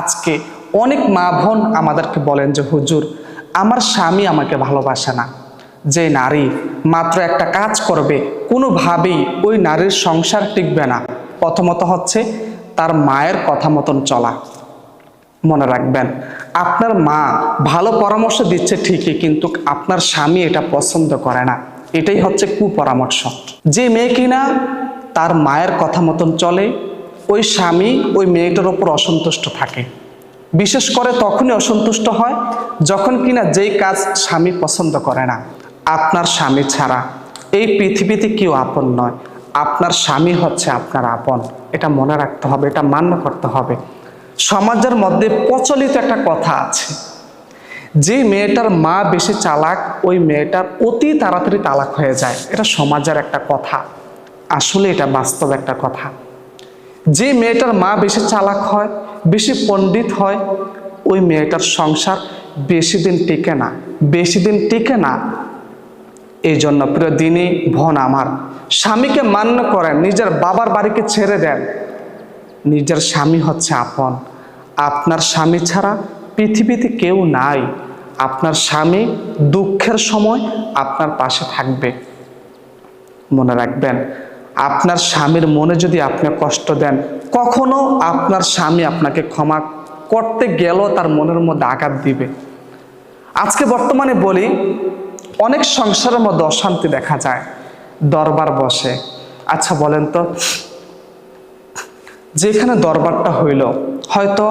আজকে অনেক মা বোন আমাদেরকে বলেন যে, হুজুর, আমার স্বামী আমাকে ভালোবাসে না। যে নারী মাত্র একটা কাজ করবে, কোনোভাবেই ওই নারীর সংসার টিকবে না। প্রথমত হচ্ছে তার মায়ের কথা মতন চলা। মনে রাখবেন, আপনার মা ভালো পরামর্শ দিচ্ছে ঠিকই, কিন্তু আপনার স্বামী এটা পছন্দ করে না। এটাই হচ্ছে কুপরামর্শ। যে মেয়ে কিনা, তার মায়ের কথা মতন চলে ওই স্বামী ওই মেয়েটার ওপর অসন্তুষ্ট থাকে। বিশেষ করে তখনই অসন্তুষ্ট হয় যখন কিনা যেই কাজ স্বামী পছন্দ করে না, আপনার স্বামী ছাড়া। এই পৃথিবীতে কেউ আপন নয়, আপনার স্বামী হচ্ছে আপনার আপন। এটা মনে রাখতে হবে, এটা মান্য করতে হবে। সমাজের মধ্যে প্রচলিত একটা কথা আছে, যে মেয়েটার মা বেশি চালাক, ওই মেয়েটার অতি তাড়াতাড়ি তালাক হয়ে যায়। এটা সমাজের একটা কথা। আসলে এটা বাস্তব একটা কথা। যে মেয়েটার মা বেশি চালাক হয়, বেশি পণ্ডিত হয়, ওই মেয়েটার সংসার বেশি দিন টিকে না, বেশি দিন টিকে না। এই জন্য প্রিয় দিনী ভন আমার, স্বামীকে মান্য করেন, নিজের বাবার বাড়িকে ছেড়ে দেন। নিজের স্বামী হচ্ছে আপন। আপনার স্বামী ছাড়া পৃথিবীতে কেউ নাই। আপনার স্বামী দুঃখের সময় আপনার পাশে থাকবে। মনে রাখবেন আপনার স্বামীর মনে যদি আপনি কষ্ট দেন, কখনো আপনার স্বামী আপনাকে ক্ষমা করতে গেলেও তার মনের মধ্যে আঘাত দিবে। আজকে বর্তমানে বলি, অনেক সংসারের মধ্যে অশান্তি দেখা যায়। দরবার বসে। আচ্ছা বলেন তো, যেখানে দরবারটা হইল, হয়তো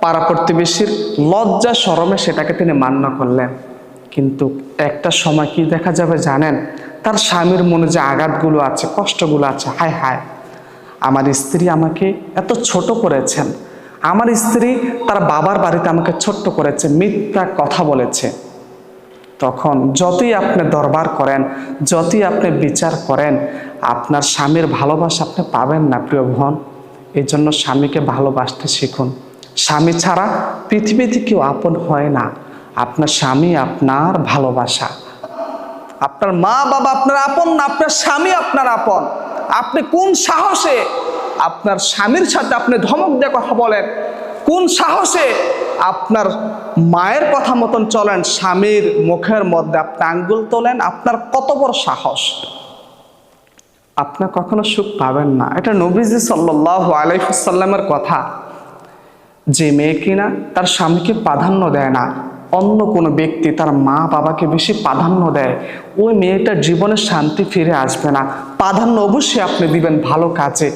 পাড়া প্রতিবেশীর লজ্জা সরমে সেটাকে তিনি মান্য করলেন। কিন্তু একটা সময় কি দেখা যাবে জানেন? তার স্বামীর মনে যে আঘাতগুলো আছে, কষ্টগুলো আছে, হায় হায়, আমার স্ত্রী আমাকে এত ছোট করেছেন। আমার স্ত্রী তার বাবার বাড়িতে আমাকে ছোট্ট করেছে, মিথ্যা কথা বলেছে। তখন যতই আপনি দরবার করেন, যতই আপনি বিচার করেন, আপনার স্বামীর ভালোবাসা আপনি পাবেন না, প্রিয় বোন এই জন্য স্বামীকে ভালোবাসতে শিখুন। স্বামী ছাড়া পৃথিবীতে কেউ আপন হয় না। আপনার স্বামী আপনার ভালোবাসা। আপনার মা বাবা, আপনার আপন না, আপনার স্বামী, আপনার আপন। আপনি কোন সাহসে আপনার স্বামীর সাথে আপনি ধমক দিয়ে কথা বলেন? কোন সাহসে আপনার মায়ের কথা মতন চলেন? স্বামীর মুখের মধ্যে আপনি আঙ্গুল তোলেন, আপনার কত বড় সাহস? আপনার কখনো সুখ পাবেন না। এটা নবীজি সাল্লাহ আলাইসাল্লামের কথা। যে মেয়ে কিনা, তার স্বামীকে প্রাধান্য দেয় না। অন্য কোনো ব্যক্তি তার মা বাবাকে বেশি প্রাধান্য দেয়, ওই মেয়েটার জীবনে শান্তি ফিরে আসবে না। প্রাধান্য অবশ্যই আপনি দিবেন ভালো কাজে।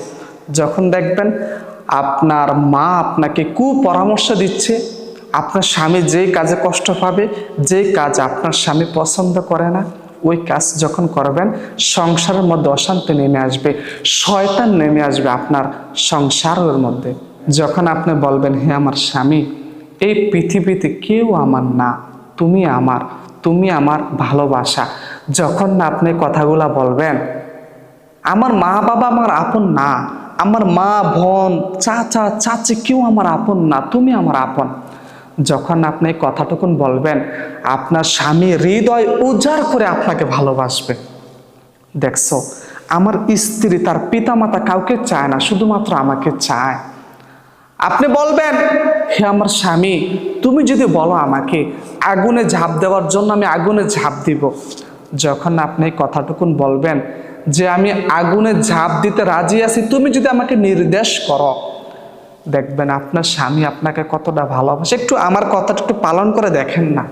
যখন দেখবেন আপনার মা আপনাকে কুপরামর্শ দিচ্ছে, আপনার স্বামী যেই কাজে কষ্ট পাবে, যেই কাজ আপনার স্বামী পছন্দ করে না, ওই কাজ যখন করবেন, সংসারের মধ্যে অশান্তি নেমে আসবে, শয়তান নেমে আসবে আপনার সংসারের মধ্যে। যখন আপনি বলবেন, হে আমার স্বামী এই পৃথিবীতে কেউ আমার না, তুমি আমার তুমি আমার ভালোবাসা। যখন না আপনি কথাগুলা বলবেন, আমার মা বাবা আমার আপন না, আমার মা, বোন, চাচা, চাচি কেউ আমার আপন না, তুমি আমার আপন। যখন আপনি কথাটুকুন বলবেন, আপনার স্বামী হৃদয় উজাড় করে আপনাকে ভালোবাসবে। দেখছ, আমার স্ত্রী তার পিতামাতা কাউকে চায় না, শুধুমাত্র আমাকে চায়। আপনি বলবেন, হে আমার স্বামী, তুমি যদি বলো আমাকে, আগুনে ঝাঁপ দেওয়ার জন্য আমি আগুনে ঝাঁপ দিব। যখন আপনি কথাটুকুন বলবেন যে, আমি আগুনে ঝাঁপ দিতে রাজি আছি, তুমি যদি আমাকে নির্দেশ করো। দেখবেন আপনার স্বামী আপনাকে কতটা ভালোবাসে। একটু আমার কথাটা একটু পালন করে দেখেন না।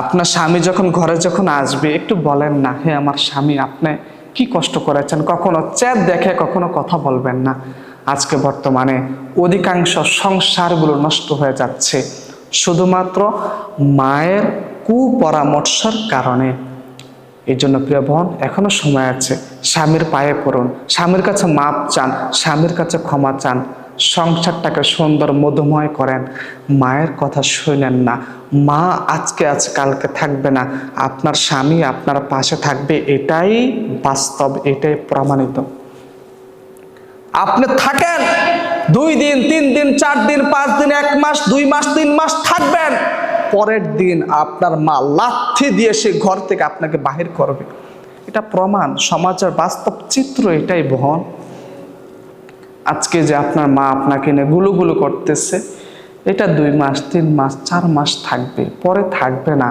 আপনার স্বামী যখন ঘরে যখন আসবে, একটু বলেন না, হে আমার স্বামী, আপনি কি কষ্ট করেছেন? কখনো চ্যাট দেখে, কখনো কথা বলবেন না। আজকে বর্তমানে অধিকাংশ সংসারগুলো নষ্ট হয়ে যাচ্ছে। শুধুমাত্র মায়ের কুপরামর্শের কারণে। এই জন্য প্রিয় বোন, এখনও সময় আছে। স্বামীর পায়ে পড়ুন। স্বামীর কাছে মাপ চান, স্বামীর কাছে ক্ষমা চান। সংসারটাকে সুন্দর, মধুময় করেন। মায়ের কথা শুনেন না। মা আজকে আজ কালকে থাকবে না। আপনার স্বামী আপনার পাশে থাকবে, এটাই বাস্তব, এটাই প্রমাণিত। আপনি থাকেন, দুই দিন, তিন দিন, চার দিন, পাঁচ দিন, এক মাস, দুই মাস, তিন মাস থাকবেন। পরের দিন আপনার মা লাথি দিয়ে সে ঘর থেকে আপনাকে বাহির করবে। এটা প্রমাণ, সমাজের বাস্তব চিত্র এটাই বহন। আজকে যে আপনার মা আপনাকে নিয়ে গুলুগুলু করতেছে, এটা দুই মাস, তিন মাস, চার মাস থাকবে, পরে থাকবে না।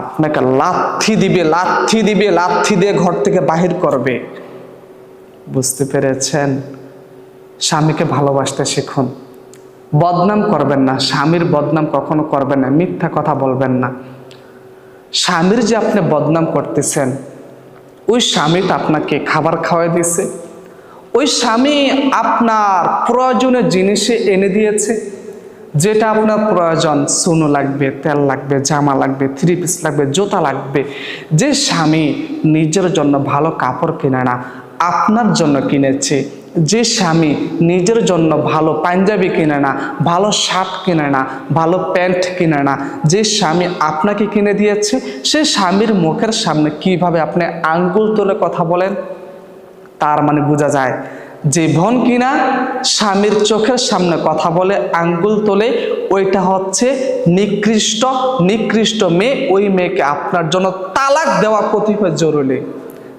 আপনাকে লাথি দিবে লাথি দিবে, লাথি দিয়ে ঘর থেকে বাহির করবে। বুঝতে পেরেছেন? স্বামীকে ভালোবাসতে শিখুন। বদনাম করবেন না, স্বামীর বদনাম কখনো করবেন না, মিথ্যা কথা বলবেন না। স্বামীর যে আপনি বদনাম করতেছেন, ওই স্বামীটা আপনাকে খাবার খাওয়াই দিয়েছে। ওই স্বামী আপনার প্রয়োজনীয় জিনিসে এনে দিয়েছে, যেটা আপনার প্রয়োজন, সোনো লাগবে, তেল লাগবে, জামা লাগবে থ্রি পিস লাগবে, জুতা লাগবে। যে স্বামী নিজের জন্য ভালো কাপড় কেনে না আপনার জন্য কিনেছে। যে স্বামী নিজের জন্য ভালো পাঞ্জাবি কিনে না, ভালো শার্ট কিনে না, ভালো প্যান্ট কিনে না, যে স্বামী আপনাকে কিনে দিয়েছে, সে স্বামীর মুখের সামনে কীভাবে আপনি আঙ্গুল তুলে কথা বলেন? তার মানে বোঝা যায়, যে বোন কিনা স্বামীর চোখের সামনে কথা বলে আঙ্গুল তোলে, ওইটা হচ্ছে নিকৃষ্ট নিকৃষ্ট মেয়ে, ওই মেয়েকে আপনার জন্য তালাক দেওয়া কতিপয় জরুরি।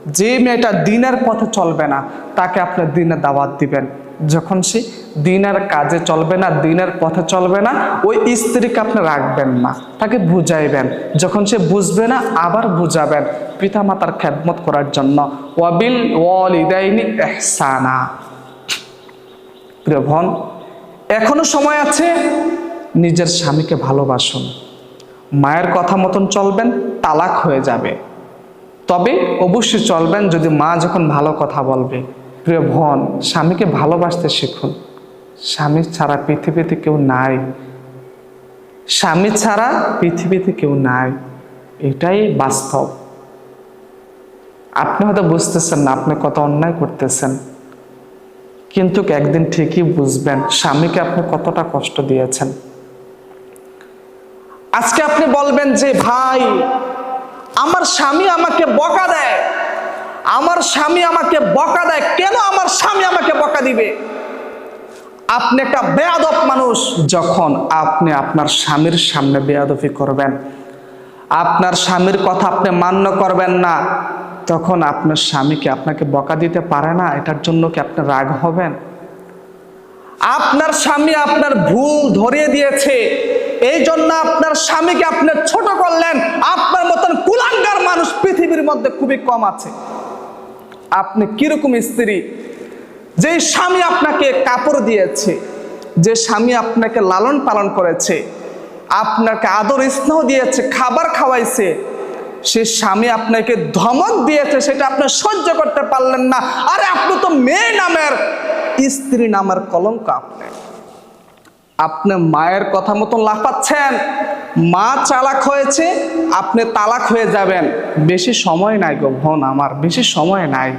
যে মেয়েটা দিনের পথে চলবে না, তাকে আপনি দিনে দাওয়াত দিবেন। যখন সে দিনের কাজে চলবে না, দিনের পথে চলবে না, ওই স্ত্রীকে আপনি রাখবেন না, তাকে বুঝাইবেন। যখন সে বুঝবে না, আবার বুঝাবেন পিতামাতার খেদমত করার জন্য। ওয়াবিল ওয়ালিদাইনি এহসানা প্রিয় বোন, এখনও সময় আছে, নিজের স্বামীকে ভালোবাসুন। মায়ের কথা মতন চলবেন, তালাক হয়ে যাবে। তবে অবশ্যই চলবেন যদি মা যখন ভালো কথা বলবে। প্রিয় ভন স্বামীকে ভালোবাসতে শিখুন। স্বামী ছাড়া পৃথিবীতে কেউ নাই। স্বামী ছাড়া পৃথিবীতে কেউ নাই। এটাই বাস্তব। আপনি হয়তো বুঝতেছেন না, আপনি কত অন্যায় করতেছেন। কিন্তু একদিন ঠিকই বুঝবেন স্বামীকে আপনি কতটা কষ্ট দিয়েছেন। আজকে আপনি বলবেন যে, ভাই আমার স্বামী আমাকে বকা দেয়। আমার স্বামী আমাকে বকা দেয়। কেন আমার স্বামী আমাকে বকা দিবে? আপনি একটা বেয়াদব মানুষ। যখন আপনি আপনার স্বামীর সামনে বেয়াদবি করবেন, আপনার স্বামীর কথা আপনি মান্য করবেন না, তখন আপনার স্বামীকে আপনাকে বকা দিতে পারে না? এটার জন্য কি আপনি রাগ হবেন? আপনার স্বামী আপনার ভুল ধরিয়ে দিয়েছে। এই জন্য আপনার স্বামীকে আপনি ছোট করলেন, আপনার মতন কুলাঙ্গার মানুষ পৃথিবীর মধ্যে খুবই কম আছে। আপনি কীরকম স্ত্রী? যে স্বামী আপনাকে কাপড় দিয়েছে, যে স্বামী আপনাকে লালন পালন করেছে, আপনাকে আদর স্নেহ দিয়েছে, খাবার খাওয়াইছে, সে স্বামী আপনাকে ধমক দিয়েছে, সেটা আপনি সহ্য করতে পারলেন না। আরে আপনি তো মেয়ে নামের স্ত্রী নামের কলঙ্ক আপনি। আপনি মায়ের কথা মতন লাফাচ্ছেন। মা চালাক হয়েছে, আপনি তালাক হয়ে যাবেন। বেশি সময় নাই গো ভন আমার, বেশি সময় নাই।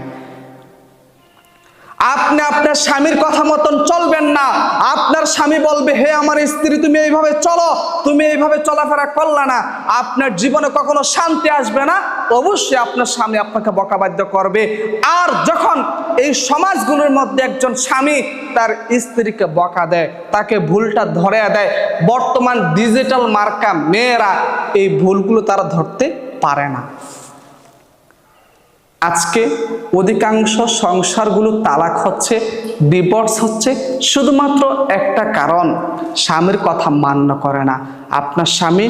আপনি আপনার স্বামীর কথা মতন চলবেন না। আপনার স্বামী বলবে, হে আমার স্ত্রী, তুমি এইভাবে চলো। তুমি এইভাবে চলাফেরা করলে না। আপনার জীবনে কখনো শান্তি আসবে না। অবশ্যই আপনার স্বামী আপনাকে বকাবাদ্য করবে। আর যখন এই সমাজগুলোর মধ্যে একজন স্বামী তার স্ত্রীকে বকা দেয়, তাকে ভুলটা ধরে দেয়, বর্তমান ডিজিটাল মার্কা মেয়েরা এই ভুলগুলো তারা ধরতে পারে না। আজকে অধিকাংশ সংসারগুলো তালাক হচ্ছে ডিভোর্স হচ্ছে, শুধুমাত্র একটা কারণ, স্বামীর কথা মান্য করে না। আপনার স্বামী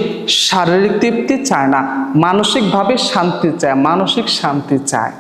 শারীরিক তৃপ্তি চায় না, মানসিকভাবে শান্তি চায়, মানসিক শান্তি চায়।